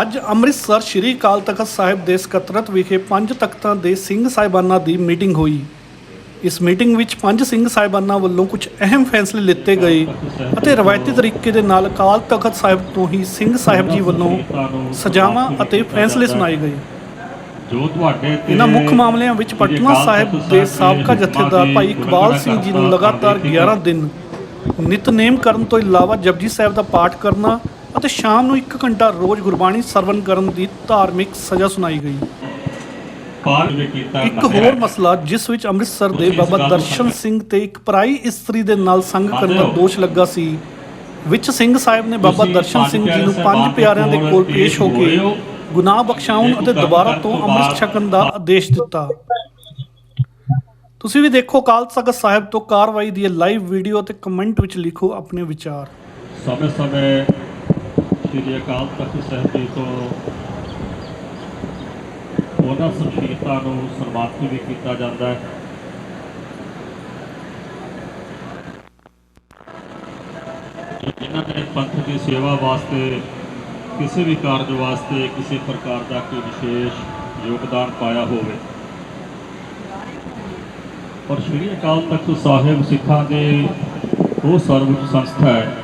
ਅੱਜ ਅੰਮ੍ਰਿਤਸਰ ਸ਼੍ਰੀ ਅਕਾਲ ਤਖਤ ਸਾਹਿਬ ਦੇ ਸਕੱਤਰਤ ਵਿਖੇ ਪੰਜ ਤਖਤਾਂ ਦੇ ਸਿੰਘ ਸਾਹਿਬਾਨਾਂ ਦੀ ਮੀਟਿੰਗ ਹੋਈ। ਇਸ ਮੀਟਿੰਗ ਵਿੱਚ ਪੰਜ ਸਿੰਘ ਸਾਹਿਬਾਨਾਂ ਵੱਲੋਂ ਕੁਝ ਅਹਿਮ ਫੈਸਲੇ ਲਿੱਤੇ ਗਏ ਅਤੇ ਰਵਾਇਤੀ ਤਰੀਕੇ ਦੇ ਨਾਲ ਅਕਾਲ ਤਖਤ ਸਾਹਿਬ ਤੋਂ ਹੀ ਸਿੰਘ ਸਾਹਿਬ ਜੀ ਵੱਲੋਂ ਸਜ਼ਾਵਾਂ ਅਤੇ ਫੈਸਲੇ ਸੁਣਾਏ ਗਏ। ਜੋ ਤੁਹਾਡੇ ਤੇ ਇਹਨਾਂ ਮੁੱਖ ਮਾਮਲਿਆਂ ਵਿੱਚ ਪਟਨਾ ਸਾਹਿਬ ਦੇ ਸਾਬਕਾ ਜਥੇਦਾਰ ਭਾਈ ਇਕਬਾਲ ਸਿੰਘ ਜੀ ਨੂੰ ਲਗਾਤਾਰ 11 ਦਿਨ ਨਿਤਨੇਮ ਕਰਨ ਤੋਂ ਇਲਾਵਾ ਜਪਜੀ ਸਾਹਿਬ ਦਾ ਪਾਠ ਕਰਨਾ ਅਤੇ ਸ਼ਾਮ ਨੂੰ 1 ਘੰਟਾ ਰੋਜ਼ ਗੁਰਬਾਣੀ ਸਰਵਨ ਕਰਨ ਦੀ ਧਾਰਮਿਕ ਸਜ਼ਾ ਸੁਣਾਈ ਗਈ। ਇੱਕ ਹੋਰ ਮਸਲਾ ਜਿਸ ਵਿੱਚ ਅੰਮ੍ਰਿਤਸਰ ਦੇ ਬਾਬਾ ਦਰਸ਼ਨ ਸਿੰਘ ਤੇ ਇੱਕ ਪਰਾਈ ਇਸਤਰੀ ਦੇ ਨਾਲ ਸੰਗ ਕਰਨ ਦਾ ਦੋਸ਼ ਲੱਗਾ ਸੀ। ਵਿੱਚ ਸਿੰਘ ਸਾਹਿਬ ਨੇ ਬਾਬਾ ਦਰਸ਼ਨ ਸਿੰਘ ਜੀ ਨੂੰ ਪੰਜ ਪਿਆਰਿਆਂ ਦੇ ਕੋਲ ਪੇਸ਼ ਹੋ ਕੇ ਗੁਨਾਹ ਬਖਸ਼ਾਉਣ ਅਤੇ ਦੁਬਾਰਾ ਤੋਂ ਅੰਮ੍ਰਿਤ ਛਕਣ ਦਾ ਆਦੇਸ਼ ਦਿੱਤਾ। ਤੁਸੀਂ ਵੀ ਦੇਖੋ ਅਕਾਲ ਤਖਤ ਸਾਹਿਬ ਤੋਂ ਕਾਰਵਾਈ ਦੀ ਲਾਈਵ ਵੀਡੀਓ ਤੇ ਕਮੈਂਟ ਵਿੱਚ ਲਿਖੋ ਆਪਣੇ ਵਿਚਾਰ। ਸਮੇਂ ਸਮੇਂ ਸ੍ਰੀ ਅਕਾਲ ਤਖਤ ਸਾਹਿਬ ਜੀ ਤੋਂ ਉਹਨਾਂ ਸ਼ਖਸੀਅਤਾਂ ਨੂੰ ਸਨਮਾਨਿਤ ਵੀ ਕੀਤਾ ਜਾਂਦਾ ਹੈ। ਜਿਨ੍ਹਾਂ ਨੇ ਪੰਥ ਦੀ ਸੇਵਾ ਵਾਸਤੇ, ਕਿਸੇ ਵੀ ਕਾਰਜ ਵਾਸਤੇ ਕਿਸੇ ਪ੍ਰਕਾਰ ਦਾ ਕੋਈ ਵਿਸ਼ੇਸ਼ ਯੋਗਦਾਨ ਪਾਇਆ ਹੋਵੇ। ਔਰ ਸ੍ਰੀ ਅਕਾਲ ਤਖਤ ਸਾਹਿਬ ਸਿੱਖਾਂ ਦੇ ਉਹ ਸਰਵਉੱਚ ਸੰਸਥਾ ਹੈ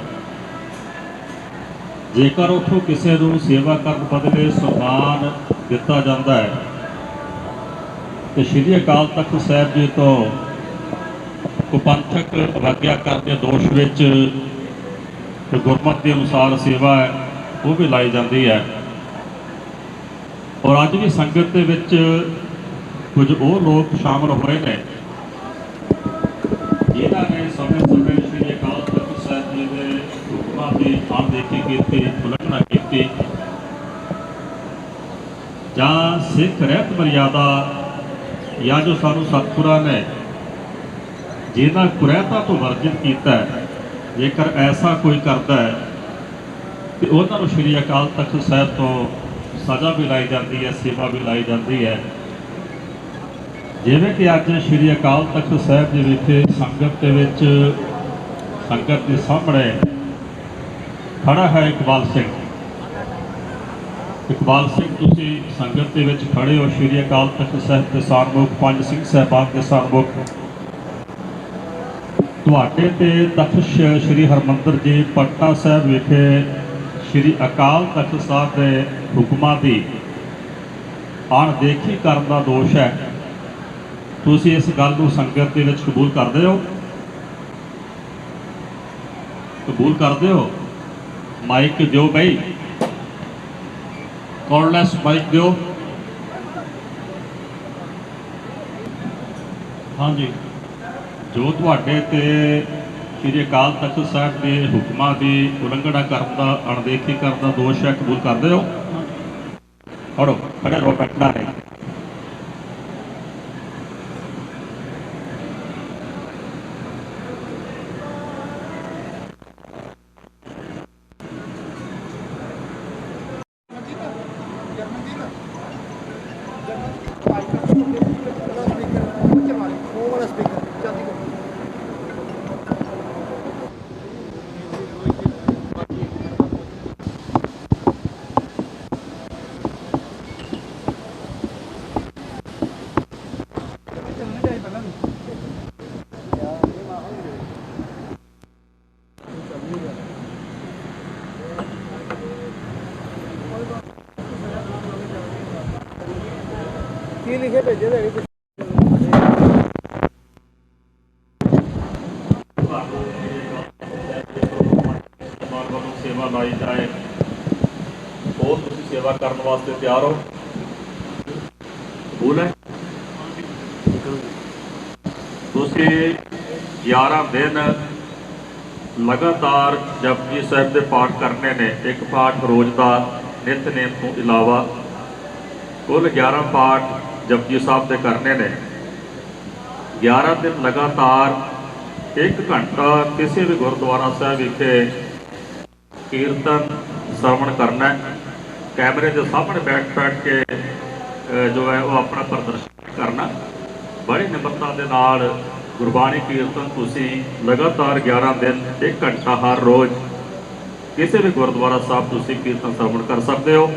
ਜੇਕਰ ਉਥੋਂ ਕਿਸੇ ਨੂੰ ਸੇਵਾ ਕਰਨ ਬਦਲੇ ਸਨਮਾਨ ਦਿੱਤਾ ਜਾਂਦਾ ਹੈ, ਤੇ ਸ੍ਰੀ ਅਕਾਲ ਤਖਤ ਸਾਹਿਬ ਜੀ ਤੋਂ ਕੁਪੰਥਕ ਵਾਗਿਆ ਕਰਦੇ ਦੋਸ਼ ਵਿੱਚ ਜੋ ਗੁਰਮਤਿ ਦੇ ਅਨੁਸਾਰ ਸੇਵਾ ਹੈ, ਉਹ ਵੀ ਲਾਈ ਜਾਂਦੀ ਹੈ। ਔਰ ਅੱਜ ਵੀ ਸੰਗਤ ਦੇ ਵਿੱਚ ਕੁਝ ਉਹ ਲੋਕ ਸ਼ਾਮਲ ਹੋਏ ਨੇ ਜਿਨ੍ਹਾਂ ਨੇ ਸਮੇਂ ਸਮੇਂ ਸ੍ਰੀ ਅਕਾਲ ਤਖਤ ਸਾਹਿਬ ਜੀ ਦੇ ਹੁਕਮਾਂ ਦੀ ਅਣਦੇਖੀ ਕੀਤੀ ਉਲੰਘਣਾ ਕੀਤੀ ਜਾਂ ਸਿੱਖ ਰਹਿਤ ਮਰਿਆਦਾ ਜਾਂ ਜੋ ਸਾਨੂੰ ਸਤਿਗੁਰਾਂ ਨੇ ਜਿਹਨਾਂ ਕੁਰੈਤਾ ਤੋਂ ਵਰਜਿਤ ਕੀਤਾ ਜੇਕਰ ਐਸਾ ਕੋਈ ਕਰਦਾ ਹੈ, ਤੇ ਉਹਨਾਂ ਨੂੰ ਸ੍ਰੀ ਅਕਾਲ ਤਖਤ ਸਾਹਿਬ ਤੋਂ ਸਜ਼ਾ ਵੀ ਲਾਈ ਜਾਂਦੀ ਹੈ, ਸੇਵਾ ਵੀ ਲਾਈ ਜਾਂਦੀ ਹੈ। ਜਿਵੇਂ ਕਿ ਅੱਜ ਸ੍ਰੀ ਅਕਾਲ ਤਖਤ ਸਾਹਿਬ ਜੀ ਵਿਖੇ ਸੰਗਤ ਦੇ ਵਿੱਚ, ਸੰਗਤ ਦੇ ਸਾਹਮਣੇ ਖੜਾ ਹੈ ਇਕਬਾਲ ਸਿੰਘ। ਇਕਬਾਲ ਸਿੰਘ, ਤੁਸੀਂ ਸੰਗਤ ਦੇ ਵਿੱਚ ਖੜੇ ਹੋ, ਸ੍ਰੀ ਅਕਾਲ ਤਖਤ ਸਾਹਿਬ ਦੇ ਸਾਰਮੁਖ ਪੰਜ ਸਿੰਘ ਸਾਹਿਬਾਨ ਦੇ ਸਾਰਮੁਖ ਤੁਹਾਡੇ ਤੇ ਤਖਤ ਸ੍ਰੀ ਹਰਮੰਦਰ ਜੀ ਪਟਨਾ ਸਾਹਿਬ ਵਿਖੇ ਸ੍ਰੀ ਅਕਾਲ ਤਖਤ ਸਾਹਿਬ ਦੇ ਹੁਕਮਾਂ ਦੀ ਅਣਦੇਖੀ ਕਰਨ ਦਾ ਦੋਸ਼ ਹੈ। ਤੁਸੀਂ ਇਸ ਗੱਲ ਨੂੰ ਸੰਗਤ ਦੇ ਵਿੱਚ ਕਬੂਲ ਕਰਦੇ ਹੋ? ਕਬੂਲ ਕਰਦੇ ਹੋ? ਮਾਈਕ ਦਿਓ ਬਈ। ਕਾਰਡਲੈਸ ਮਾਈਕ ਦਿਓ। ਹਾਂਜੀ। ਜੋ ਤੁਹਾਡੇ ਤੇ ਸ੍ਰੀ ਅਕਾਲ ਤਖਤ ਸਾਹਿਬ ਦੇ ਹੁਕਮਾਂ ਦੀ ਉਲੰਘਣਾ ਕਰਨ ਦਾ ਅਣਦੇਖੀ ਕਰਨ ਦਾ ਦੋਸ਼ ਹੈ ਕਬੂਲ ਕਰਦੇ ਹੋ? ਪੜੋ ਖੜੇ ਰਹੋ ਬੈਠਣਾ ਨਹੀਂ ਕੀ ਲਿਖੇ ਭੇਜੇ ਦੇ ਸਮਾਜ ਸੇਵਾ ਲਾਈ ਜਾਏ ਹੋਰ ਤੁਸੀਂ ਸੇਵਾ ਕਰਨ ਵਾਸਤੇ ਤਿਆਰ ਹੋ? ਕਬੂਲ ਤੁਸੀਂ 11 ਦਿਨ ਲਗਾਤਾਰ ਜਪਜੀ ਸਾਹਿਬ ਦੇ ਪਾਠ ਕਰਨੇ ਨੇ। ਇੱਕ ਪਾਠ ਰੋਜ਼ ਦਾ ਨਿਤਨੇਮ ਤੋਂ ਇਲਾਵਾ ਕੁੱਲ 11 ਪਾਠ ਜਪਜੀ ਸਾਹਿਬ ਦੇ ਕਰਨੇ ਨੇ। 11 ਦਿਨ ਲਗਾਤਾਰ 1 ਘੰਟਾ ਕਿਸੇ ਵੀ ਗੁਰਦੁਆਰਾ ਸਾਹਿਬ ਵਿਖੇ ਕੀਰਤਨ, ਸਰਵਣ ਕਰਨਾ ਕੈਮਰੇ ਦੇ ਸਾਹਮਣੇ ਬੈਠ ਬੈਠ ਕੇ ਜੋ ਹੈ ਉਹ ਆਪਣਾ ਪ੍ਰਦਰਸ਼ਨ ਕਰਨਾ ਬੜੀ ਨਿਮਰਤਾ ਦੇ ਨਾਲ ਗੁਰਬਾਣੀ ਕੀਰਤਨ ਤੁਸੀਂ ਲਗਾਤਾਰ 11 ਦਿਨ 1 ਘੰਟਾ ਹਰ ਰੋਜ਼ ਕਿਸੇ ਵੀ ਗੁਰਦੁਆਰਾ ਸਾਹਿਬ ਤੁਸੀਂ ਕੀਰਤਨ, ਸਰਵਣ ਕਰ ਸਕਦੇ ਹੋ।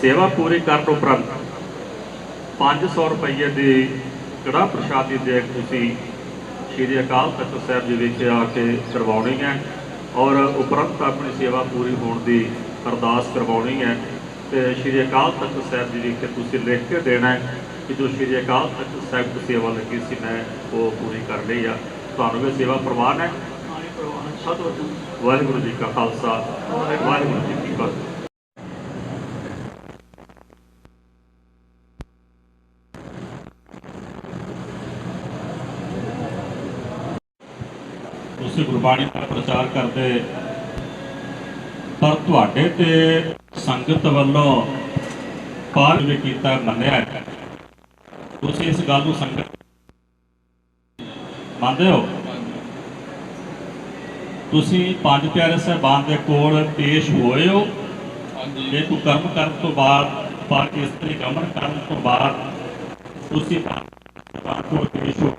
ਸੇਵਾ ਪੂਰੀ ਕਰਨ ਉਪਰੰਤ 500 ਰੁਪਏ ਦੀ ਕੜਾ ਪ੍ਰਸ਼ਾਦੀ ਦੇਖ ਤੁਸੀਂ ਸ਼੍ਰੀ ਅਕਾਲ ਤਖਤ ਸਾਹਿਬ ਜੀ ਵਿਖੇ ਆ ਕੇ ਕਰਵਾਉਣੀ ਹੈ ਔਰ ਉਪਰੰਤ ਆਪਣੀ ਸੇਵਾ ਪੂਰੀ ਹੋਣ ਦੀ ਅਰਦਾਸ ਕਰਵਾਉਣੀ ਹੈ ਤੇ ਸ਼੍ਰੀ ਅਕਾਲ ਤਖਤ ਸਾਹਿਬ ਜੀ ਵਿਖੇ ਤੁਸੀਂ ਲਿਖ ਕੇ ਦੇਣਾ ਹੈ ਕਿ ਜੋ ਸ਼੍ਰੀ ਅਕਾਲ ਤਖਤ ਸਾਹਿਬ ਦੀ ਸੇਵਾ ਲੱਗੀ ਸੀ ਮੈਂ ਉਹ ਪੂਰੀ ਕਰ ਲਈ ਆ। ਤੁਹਾਨੂੰ ਵੀ ਸੇਵਾ ਪ੍ਰਵਾਨ ਹੈ। ਵਾਹਿਗੁਰੂ ਜੀ ਕਾ ਖਾਲਸਾ। ਵਾਹਿਗੁਰੂ ਜੀ ਕੀ ਫਤਿਹ ਤੁਸੀਂ ਗੁਰਬਾਣੀ ਦਾ ਪ੍ਰਚਾਰ ਕਰਦੇ ਪਰ ਤੁਹਾਡੇ ਤੇ ਸੰਗਤ ਵੱਲੋਂ ਪਾਰ ਵੀ ਕੀਤਾ ਮੰਨਿਆ। ਤੁਸੀਂ ਇਸ ਗੱਲ ਨੂੰ ਸੰਗਤ ਮੰਨਦੇ ਹੋ? ਤੁਸੀਂ ਪੰਜ ਪਿਆਰੇ ਸਾਹਿਬਾਨ ਦੇ ਕੋਲ ਪੇਸ਼ ਹੋਏ ਹੋ। ਜੇ ਤੂੰ ਕਰਮ ਕਰਨ ਤੋਂ ਬਾਅਦ ਪਰ ਇਸਤਰੀ ਗਮਨ ਕਰਨ ਤੋਂ ਬਾਅਦ ਤੁਸੀਂ ਪੰਜ ਕੋਲ ਪੇਸ਼ ਹੋ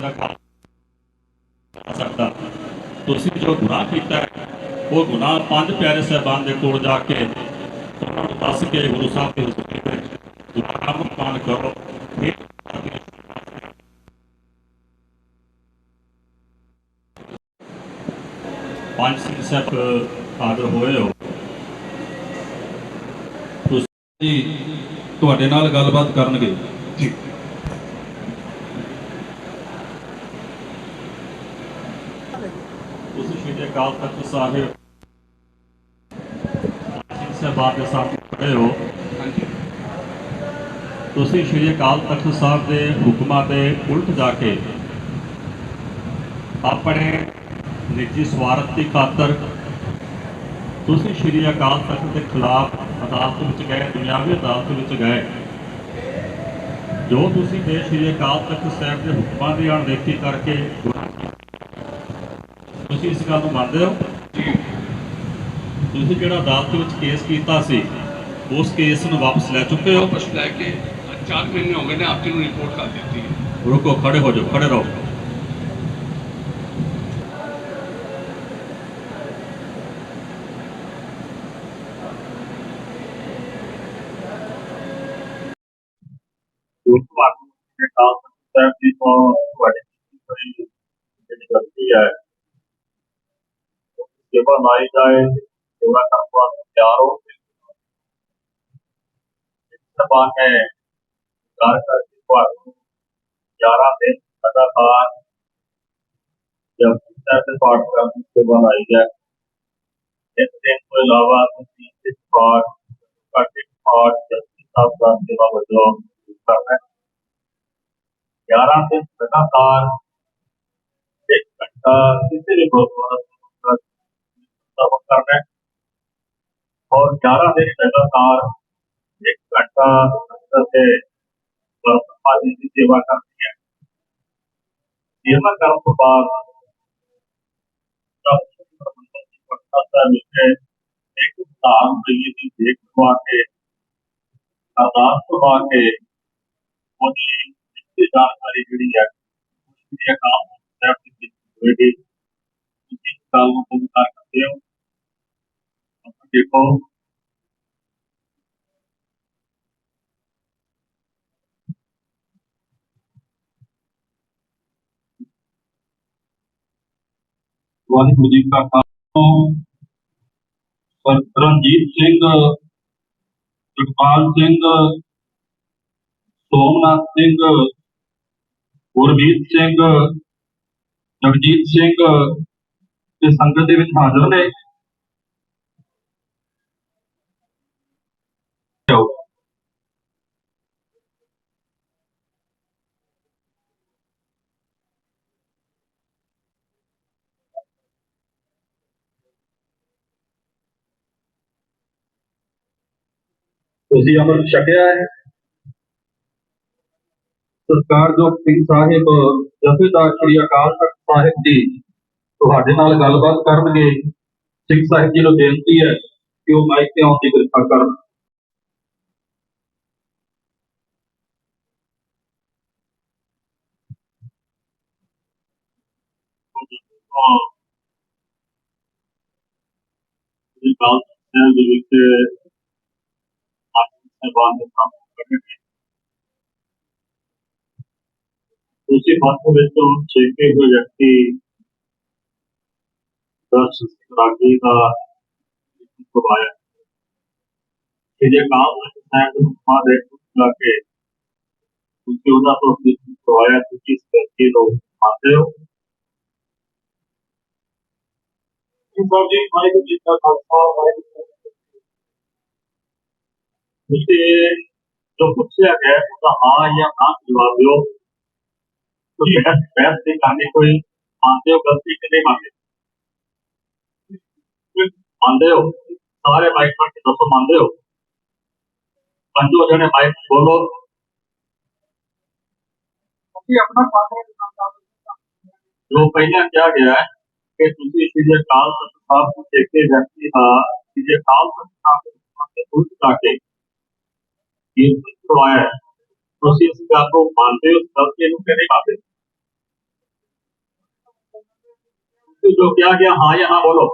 ਨਹੀਂ ਸਕਦਾ ਤੁਸੀਂ ਜੋ ਗੁਨਾਹ ਕੀਤਾ ਉਹ ਗੁਨਾਹ ਪੰਜ ਪਿਆਰੇ ਸਾਹਿਬਾਨ ਦੇ ਕੋਲ ਜਾ ਕੇ ਉਹਨਾਂ ਨੂੰ ਦੱਸ ਕੇ ਗੁਰੂ ਸਾਹਿਬ ਦੇ ਹਜ਼ੂਰੀ ਵਿੱਚ ਦੁਆਰਾ ਮੁਕਤਾਨ ਕਰੋ। ਪੰਜ ਸਿੰਘ ਸਾਹਿਬ ਹਾਜ਼ਰ ਹੋਏ ਹੋ। ਜੀ ਤੁਹਾਡੇ ਨਾਲ ਗੱਲਬਾਤ ਕਰਨਗੇ। ਤੁਸੀਂ ਸ਼੍ਰੀ ਅਕਾਲ ਤਖਤ ਸਾਹਿਬ ਸਿੰਘ ਸਾਹਿਬਾਨ ਦੇ ਸਾਹਮਣੇ ਖੜੇ ਹੋ। ਤੁਸੀਂ ਸ਼੍ਰੀ ਅਕਾਲ ਤਖਤ ਸਾਹਿਬ ਦੇ ਹੁਕਮਾਂ ਦੇ ਉਲਟ ਜਾ ਕੇ ਆਪਣੇ ਨਿੱਜੀ ਸਵਾਰਥ ਦੀ ਖਾਤਰ ਤੁਸੀਂ ਸ਼੍ਰੀ ਅਕਾਲ ਤਖਤ ਦੇ ਖਿਲਾਫ ਅਦਾਲਤ ਵਿੱਚ ਗਏ ਦੁਨਿਆਵੀ ਅਦਾਲਤ ਵਿੱਚ ਗਏ। ਜੋ ਤੁਸੀਂ ਦੇ ਸ਼੍ਰੀ ਅਕਾਲ ਤਖਤ ਸਾਹਿਬ ਦੇ ਹੁਕਮਾਂ ਦੀ ਅਣਦੇਖੀ ਕਰਕੇ ਤੁਸੀਂ ਇਸ ਗੱਲ ਨੂੰ ਮੰਨਦੇ ਹੋ? ਤੁਸੀਂ ਜਿਹੜਾ ਅਦਾਲਤ ਵਿੱਚ ਕੇਸ ਕੀਤਾ ਸੀ ਉਸ ਕੇਸ ਨੂੰ ਵਾਪਸ ਲੈ ਚੁੱਕੇ ਹੋ? ਵਾਪਸ ਲੈ ਕੇ ਅੱਜ ਚਾਰ ਮਹੀਨੇ ਹੋ ਗਏ ਨੇ ਆਪਕੀ ਨੂੰ ਰਿਪੋਰਟ ਕਰ ਦਿੱਤੀ ਹੈ। ਰੁਕੋ ਖੜੇ ਹੋ ਜਾਓ ਖੜੇ ਰਹੋ ਤੁਹਾਨੂੰ ਦੇ ਕਾਲ ਸਾਹਿਬ ਦੀ ਤੋਂ ਤੁਹਾਡੀ ਬੜੀ ਜਿਹੜੀ ਗਲਤੀ ਹੈ ਸੇਵਾ ਲਾਈ ਜਾਏ ਸੇਵਾ ਕਰਨ ਵਾਸਤੇ ਤਿਆਰ ਹੋ ਸਭਾ ਹੈ ਕਾਰ ਕਰਕੇ ਤੁਹਾਨੂੰ 11 ਦਿਨ ਲਗਾਤਾਰ ਜਬ ਸਾਹਿਬ ਦੇ ਪਾਠ ਕਰਨ ਦੀ ਸੇਵਾ ਲਾਈ ਹੈ ਇਸ ग्यारह दिन लगातार एक घंटा किसी भी करना है और ग्यारह दिन लगातार एक घंटा से की सेवा करनी है। सेवा करने के बाद एक करवा तो के के ਤੇ ਜਾਣਕਾਰੀ ਜਿਹੜੀ ਹੈ ਜਿਹੜੀ ਅਕਾਊਂਟ ਵੈਬ ਦੇ ਵਿੱਚ ਹੋਏਗੀ ਕਾਲ ਨੂੰ ਫੋਨ ਕਰ ਸਕਦੇ ਹੋ। ਆਪਾਂ ਦੇਖੋ। ਵਾਲੀ ਮੁਜੀਬ ਦਾ ਖਾਨ ਰਣਜੀਤ ਸਿੰਘ, ਜਗਪਾਲ ਸਿੰਘ, ਸੋਮਨਾਥ ਸਿੰਘ ਗੁਰਮੀਤ ਸਿੰਘ ਜਗਜੀਤ ਸਿੰਘ ਤੇ ਸੰਗਤ ਦੇ ਵਿੱਚ ਹਾਜ਼ਰ ਨੇ ਆਓ। ਤੁਸੀਂ ਅਮਰ ਛਕਿਆ ਹੈ ਸਰਕਾਰਯੋਗ ਸਿੰਘ ਸਾਹਿਬ, ਜਥੇਦਾਰ ਸ੍ਰੀ ਅਕਾਲ ਤਖਤ ਸਾਹਿਬ ਜੀ ਤੁਹਾਡੇ ਨਾਲ ਗੱਲਬਾਤ ਕਰਨਗੇ ਸਿੰਘ ਸਾਹਿਬ ਜੀ ਨੂੰ ਬੇਨਤੀ ਹੈ ਕਿ ਉਹ ਮਾਈਕ ਤੇ ਆਉਣ ਦੀ ਕਿਰਪਾ ਕਰਨ। ਦੇ ਵਿੱਚ ਆਪ ਸਭਾ ਦੇ ਸਾਹਮਣੇ ਉਸੇ ਪੱਖ ਵਿੱਚੋਂ ਛੇਕੇ ਹੋਏ ਵਿਅਕਤੀ ਦਰਸ਼ ਰਾਗੀ ਦਾ ਪ੍ਰਵਾਇਆ ਕਿ ਜੇ ਕਾਮ ਹੈ ਤਾਂ ਮਾ ਦੇ ਲਾ ਕੇ ਤੁਸੀਂ ਉਹਨਾਂ ਤੋਂ ਪ੍ਰਵਾਇਆ ਤੁਸੀਂ ਇਸ ਕਰਕੇ ਲੋਕ ਆते ਹੋ। ਸਾਹਿਬ ਜੀ ਵਾਹਿਗੁਰੂ ਜੀ ਕਾ ਖਾਲਸਾ ਵਾਹਿਗੁਰੂ ਜੀ ਜੋ ਪੁੱਛਿਆ ਗਿਆ ਉਹਦਾ ਹਾਂ ਜਾਂ ਨਾ ਜਵਾਬ ਦਿਓ। ਤੁਸੀਂ ਬਹਿਸ ਬਹਿਸ ਦੇ ਕਾਨੇ ਕੋਈ ਮੰਨਦੇ ਹੋ ਗਲਤੀ ਕਿ ਨਹੀਂ ਮੰਨਦੇ ਮੰਨਦੇ ਹੋ ਸਾਰੇ ਮਾਈਕ ਪਰ ਕੇ ਦੱਸੋ ਮੰਨਦੇ ਹੋ ਪੰਜੋ ਜਣੇ ਮਾਈਕ ਬੋਲੋ ਅਸੀਂ ਆਪਣਾ ਪਾਸੇ ਜੋ ਪਹਿਲਾਂ ਕਿਹਾ ਗਿਆ ਹੈ ਕਿ ਤੁਸੀਂ ਸਿੱਧੇ ਕਾਲ ਤੱਕ ਸਾਹਿਬ ਨੂੰ ਦੇਖੇ ਵਿਅਕਤੀ ਦਾ ਸਿੱਧੇ ਕਾਲ ਤੱਕ ਸਾਹਿਬ ਦੇ ਪਾਸੇ ਉਲਟ ਲਾ ਕੇ ਇਹ ਕਰਵਾਇਆ ਹੈ। ਤੁਸੀਂ ਇਸ ਗੱਲ ਨੂੰ ਮੰਨਦੇ ਹੋ ਸਭ ਨੂੰ ਕਿ ਨਹੀਂ ਮੰਨਦੇ ਤੁਸੀਂ ਜੋ ਕਿਹਾ ਗਿਆ ਹਾਂ ਜਾਂ ਨਾ ਬੋਲੋ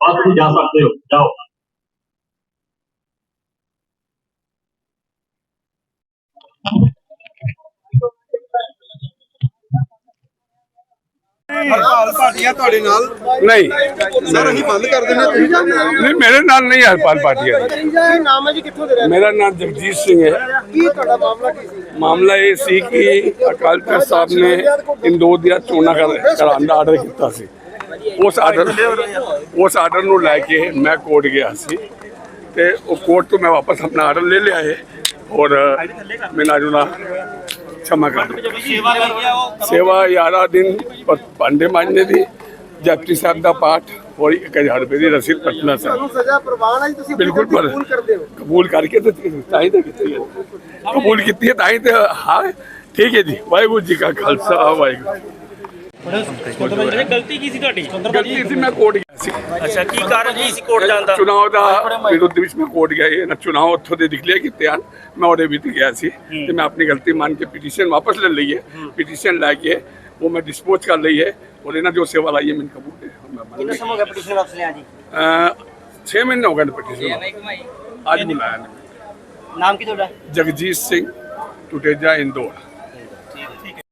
ਬਸ ਤੁਸੀਂ ਜਾ ਸਕਦੇ ਹੋ ਜਾਓ ਹਰਪਾਲ ਭਾਟੀਆ ਤੁਹਾਡੇ ਨਾਲ ਨਹੀਂ ਸਰ ਅਸੀਂ ਬੰਦ ਕਰ ਦਿੰਦੇ ਤੁਸੀਂ ਜਾਂਦੇ ਨਹੀਂ ਮੇਰੇ ਨਾਲ ਨਹੀਂ ਹਰਪਾਲ ਪਾਟਿਆ ਜੀ ਕੀ ਨਾਮ ਹੈ ਜੀ ਕਿੱਥੋਂ ਦੇ ਰਹਿਣ ਮੇਰਾ ਨਾਮ ਜਗਜੀਤ ਸਿੰਘ ਹੈ ਕੀ ਤੁਹਾਡਾ ਮਾਮਲਾ ਕੀ ਸੀ ਮਾਮਲਾ ਇਹ ਸੀ ਕਿ ਅਕਾਲ ਤਖਤ ਸਾਹਿਬ ਨੇ ਇੰਦੌਰ ਦੀਆਂ ਚੋਣਾਂ ਕਰ- ਕਰਾਉਣ ਦਾ ਆਰਡਰ ਕੀਤਾ ਸੀ ਉਸ ਆਰਡਰ ਉਸ ਆਰਡਰ ਨੂੰ ਲੈ ਕੇ ਮੈਂ ਕੋਰਟ ਗਿਆ ਸੀ ਤੇ ਉਹ ਕੋਰਟ ਤੋਂ ਮੈਂ ਵਾਪਸ ਆਪਣਾ ਆਰਡਰ ਲੈ ਲਿਆ ਹੈ ਔਰ ਮੈਂ ਨਾਜੂਨਾ क्षमा कर दो सेवा ग्यारह दिन प- भांडे मांजने ਦੀ ਜਪਜੀ ਸਾਹਿਬ ਦਾ ਪਾਠ ਔਰ 1000 ਰੁਪਏ ਦੀ ਰਸੀਦ ਪਟਨਾ ਸਾਹਿਬ। ਸਜ਼ਾ ਪ੍ਰਵਾਨ ਹੈ ਤੁਸੀਂ ਬਿਲਕੁਲ ਕਬੂਲ ਕਰਦੇ ਹੋ। ਕਬੂਲ ਕਰਕੇ ਤੇ ਤਾਂ ਹੀ ਤਾਂ ਕੀਤੀ ਹੈ। ਕਬੂਲ ਕੀਤੀ ਹੈ ਤਾਂ ਹੀ ਤੇ ਹਾਂ ਠੀਕ ਹੈ ਜੀ। ਵਾਹਿਗੁਰੂ ਜੀ ਕਾ ਖਾਲਸਾ ਵਾਹਿਗੁਰੂ। ਗਲਤੀ ਕੀ ਸੀ ਤੁਹਾਡੀ ਗਲਤੀ ਸੀ ਮੈਂ ਕੋਰਟ ਗਿਆ ਸੀ। ਅੱਛਾ ਕੀ ਕਾਰਨ ਕੀ ਸੀ ਕੋਰਟ ਜਾਣ ਦਾ? ਚੁਣਾਵ ਦਾ ਵਿਰੁੱਧ ਵਿੱਚ ਮੈਂ ਕੋਰਟ ਗਿਆ ਇਹ ਨਾ ਚੁਣਾਵ ਉੱਥੋਂ ਦੇ ਡਿਕਲੇਅਰ ਕੀਤੇ ਹਨ ਮੈਂ ਉਹਦੇ ਵਿੱਚ ਗਿਆ ਸੀ ਤੇ ਮੈਂ ਆਪਣੀ ਗਲਤੀ ਮੰਨ ਕੇ ਪਟੀਸ਼ਨ ਵਾਪਸ ਲੈ ਲਈ ਹੈ। ਪਟੀਸ਼ਨ ਲੈ ਕੇ ਉਹ ਮੈਂ ਡਿਸਪੋਜ਼ ਕਰ ਲਈ ਹੈ। ਔਰ ਇਹਨਾਂ ਜੋ ਸੇਵਾ ਲਾਈ ਹੈ ਮੈਨੂੰ ਕਬੂਲ ਹੈ ਮੈਂ ਕਿੰਨਾ ਸਮਾਂ ਹੋ ਗਿਆ ਪਟੀਸ਼ਨ ਵਾਪਸ ਲਿਆ ਜੀ ਲਿਆ 6 ਮਹੀਨੇ ਹੋ ਗਏ ਪਟੀਸ਼ਨ ਅੱਜ ਬੁਲਾਇਆ ਨੇ ਨਾਮ